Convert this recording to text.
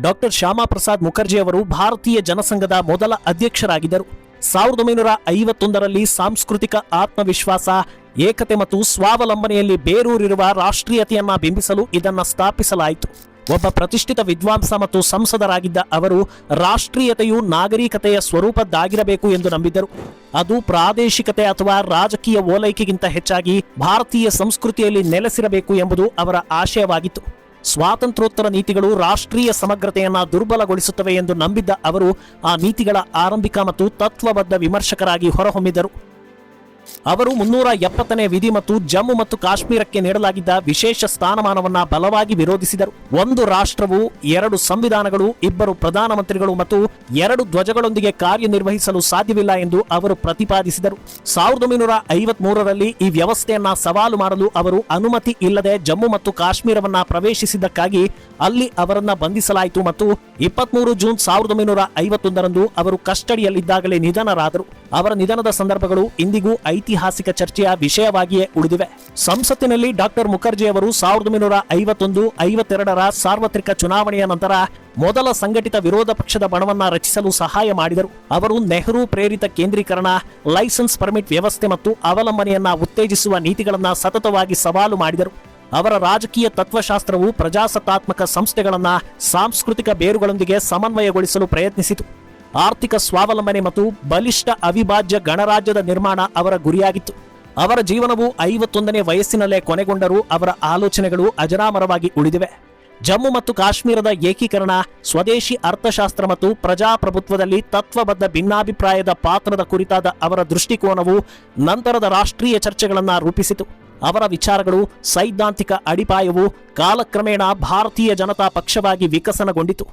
Doctor Shyama Prasad Mukherjee ಅವರು ಭಾರತೀಯ ಜನಸಂಘದ ಮೊದಲ ಅಧ್ಯಕ್ಷರಾಗಿದ್ದರು. ಸಾವಿರದ ಒಂಬೈನೂರ ಐವತ್ತೊಂದರಲ್ಲಿ ಸಾಂಸ್ಕೃತಿಕ ಆತ್ಮವಿಶ್ವಾಸ, ಏಕತೆ ಮತ್ತು ಸ್ವಾವಲಂಬನೆಯಲ್ಲಿ ಬೇರೂರಿರುವ ರಾಷ್ಟ್ರೀಯತೆಯನ್ನ ಬಿಂಬಿಸಲು ಇದನ್ನ ಸ್ಥಾಪಿಸಲಾಯಿತು. ಒಬ್ಬ ಪ್ರತಿಷ್ಠಿತ ವಿದ್ವಾಂಸ ಮತ್ತು ಸಂಸದರಾಗಿದ್ದ ಅವರು ರಾಷ್ಟ್ರೀಯತೆಯು ನಾಗರಿಕತೆಯ ಸ್ವರೂಪದ್ದಾಗಿರಬೇಕು ಎಂದು ನಂಬಿದ್ದರು. ಅದು ಪ್ರಾದೇಶಿಕತೆ ಅಥವಾ ರಾಜಕೀಯ ಓಲೈಕೆಗಿಂತ ಹೆಚ್ಚಾಗಿ ಭಾರತೀಯ ಸಂಸ್ಕೃತಿಯಲ್ಲಿ ನೆಲೆಸಿರಬೇಕು ಎಂಬುದು ಅವರ ಆಶಯವಾಗಿತ್ತು. ಸ್ವಾತಂತ್ರ್ಯೋತ್ತರ ನೀತಿಗಳು ರಾಷ್ಟ್ರೀಯ ಸಮಗ್ರತೆಯನ್ನು ದುರ್ಬಲಗೊಳಿಸುತ್ತವೆ ಎಂದು ನಂಬಿದ್ದ ಅವರು ಆ ನೀತಿಗಳ ಆರಂಭಿಕ ಮತ್ತು ತತ್ವಬದ್ಧ ವಿಮರ್ಶಕರಾಗಿ ಹೊರಹೊಮ್ಮಿದರು. ಅವರು ಮುನ್ನೂರ ಎಪ್ಪತ್ತನೇ ವಿಧಿ ಮತ್ತು ಜಮ್ಮು ಮತ್ತು ಕಾಶ್ಮೀರಕ್ಕೆ ನೀಡಲಾಗಿದ್ದ ವಿಶೇಷ ಸ್ಥಾನಮಾನವನ್ನ ಬಲವಾಗಿ ವಿರೋಧಿಸಿದರು. ಒಂದು ರಾಷ್ಟ್ರವು, ಎರಡು ಸಂವಿಧಾನಗಳು, ಇಬ್ಬರು ಪ್ರಧಾನಮಂತ್ರಿಗಳು ಮತ್ತು ಎರಡು ಧ್ವಜಗಳೊಂದಿಗೆ ಕಾರ್ಯನಿರ್ವಹಿಸಲು ಸಾಧ್ಯವಿಲ್ಲ ಎಂದು ಅವರು ಪ್ರತಿಪಾದಿಸಿದರು. ಸಾವಿರದ ಒಂಬೈನೂರ ಐವತ್ ಮೂರರಲ್ಲಿ ಈ ವ್ಯವಸ್ಥೆಯನ್ನ ಸವಾಲು ಮಾಡಲು ಅವರು ಅನುಮತಿ ಇಲ್ಲದೆ ಜಮ್ಮು ಮತ್ತು ಕಾಶ್ಮೀರವನ್ನ ಪ್ರವೇಶಿಸಿದ್ದಕ್ಕಾಗಿ ಅಲ್ಲಿ ಅವರನ್ನ ಬಂಧಿಸಲಾಯಿತು ಮತ್ತು ಇಪ್ಪತ್ಮೂರು ಜೂನ್ ಸಾವಿರದ ಒಂಬೈನೂರ ಐವತ್ತೊಂದರಂದು ಅವರು ಕಸ್ಟಡಿಯಲ್ಲಿದ್ದಾಗಲೇ ನಿಧನರಾದರು. ಅವರ ನಿಧನದ ಸಂದರ್ಭಗಳು ಇಂದಿಗೂ ಐತಿಹಾಸಿಕ ಚರ್ಚೆಯ ವಿಷಯವಾಗಿಯೇ ಉಳಿದಿವೆ. ಸಂಸತ್ತಿನಲ್ಲಿ ಡಾಕ್ಟರ್ ಮುಖರ್ಜಿ ಅವರು ಸಾವಿರದ ಒಂಬೈನೂರ ಐವತ್ತೊಂದು, ಐವತ್ತೆರಡರ ಸಾರ್ವತ್ರಿಕ ಚುನಾವಣೆಯ ನಂತರ ಮೊದಲ ಸಂಘಟಿತ ವಿರೋಧ ಪಕ್ಷದ ಬಣವನ್ನ ರಚಿಸಲು ಸಹಾಯ ಮಾಡಿದರು. ಅವರು ನೆಹರು ಪ್ರೇರಿತ ಕೇಂದ್ರೀಕರಣ, ಲೈಸೆನ್ಸ್ ಪರ್ಮಿಟ್ ವ್ಯವಸ್ಥೆ ಮತ್ತು ಅವಲಂಬನೆಯನ್ನ ಉತ್ತೇಜಿಸುವ ನೀತಿಗಳನ್ನ ಸತತವಾಗಿ ಸವಾಲು ಮಾಡಿದರು. ಅವರ ರಾಜಕೀಯ ತತ್ವಶಾಸ್ತ್ರವು ಪ್ರಜಾಸತ್ತಾತ್ಮಕ ಸಂಸ್ಥೆಗಳನ್ನ ಸಾಂಸ್ಕೃತಿಕ ಬೇರುಗಳೊಂದಿಗೆ ಸಮನ್ವಯಗೊಳಿಸಲು ಪ್ರಯತ್ನಿಸಿತು. ಆರ್ಥಿಕ ಸ್ವಾವಲಂಬನೆ ಮತ್ತು ಬಲಿಷ್ಠ ಅವಿಭಾಜ್ಯ ಗಣರಾಜ್ಯದ ನಿರ್ಮಾಣ ಅವರ ಗುರಿಯಾಗಿತ್ತು. ಅವರ ಜೀವನವು ಐವತ್ತೊಂದನೇ ವಯಸ್ಸಿನಲ್ಲೇ ಕೊನೆಗೊಂಡರೂ ಅವರ ಆಲೋಚನೆಗಳು ಅಜರಾಮರವಾಗಿ ಉಳಿದಿವೆ. ಜಮ್ಮು ಮತ್ತು ಕಾಶ್ಮೀರದ ಏಕೀಕರಣ, ಸ್ವದೇಶಿ ಅರ್ಥಶಾಸ್ತ್ರ ಮತ್ತು ಪ್ರಜಾಪ್ರಭುತ್ವದಲ್ಲಿ ತತ್ವಬದ್ಧ ಭಿನ್ನಾಭಿಪ್ರಾಯದ ಪಾತ್ರದ ಕುರಿತಾದ ಅವರ ದೃಷ್ಟಿಕೋನವು ನಂತರದ ರಾಷ್ಟ್ರೀಯ ಚರ್ಚೆಗಳನ್ನು ರೂಪಿಸಿತು. ಅವರ ವಿಚಾರಗಳು, ಸೈದ್ಧಾಂತಿಕ ಅಡಿಪಾಯವು ಕಾಲಕ್ರಮೇಣ ಭಾರತೀಯ ಜನತಾ ಪಕ್ಷವಾಗಿ ವಿಕಸನಗೊಂಡಿತು.